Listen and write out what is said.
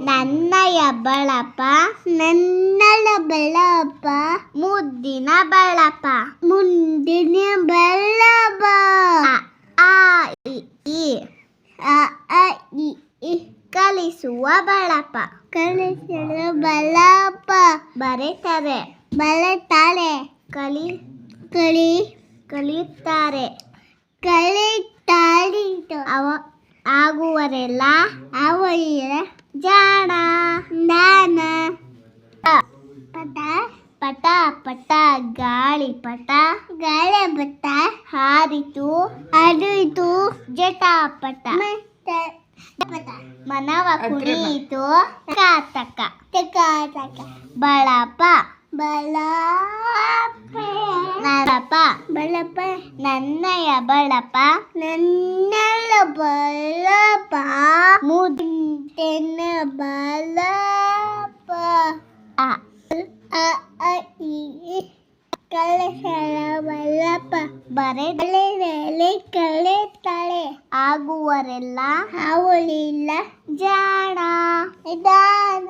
ನನ್ನಯ ಬಳಪ ನನ್ನಳ ಬಳಪ ಮುದ್ದಿನ ಬಳಪ ಮುಂದಿನ ಬಳಪ ಆ, ಇ ಕಲಿಸುವ ಬಳಪ ಕಲಿಸುವ ಬಳಪ ಬರೆತಾರೆ, ಬರೆತಾಳೆ. ಕಲಿ ಕಲಿ, ಕಲಿಯುತ್ತಾರೆ. ಕಲಿತಾಳಿ ಅವ, ಆಗುವರೆಲ್ಲ ಅವರ ಜಾಣ ನಾನ ಪಟ ಪಟ ಪಟ ಗಾಳಿ ಪಟ ಗಾಳಿ ಪಟ ಹಾರಿತು ಹಾರಿತು ಜಟಾಪಟ ಮನವ ಕುಣಿಯಿತು ಕಾತಕ. ಕಾತಕ. ಬಳಪ. ಬಳಪ ನರಪ. ಬಳಪ ನನ್ನಯ ಬಳಪ. ನನ್ನ ಬಳಪ ಮುದ್ದಿನ ಬಳಪ ಅ ಅ ಅ ಇ ಈ ಕಳಸಳ ಬಳಪ ಬರೆದಳೆ ಕಳೆತಾಳೆ ಆಗುವರೆಲ್ಲ ಅವಳಿಲ್ಲ ಜಾಣ ಇದಾನ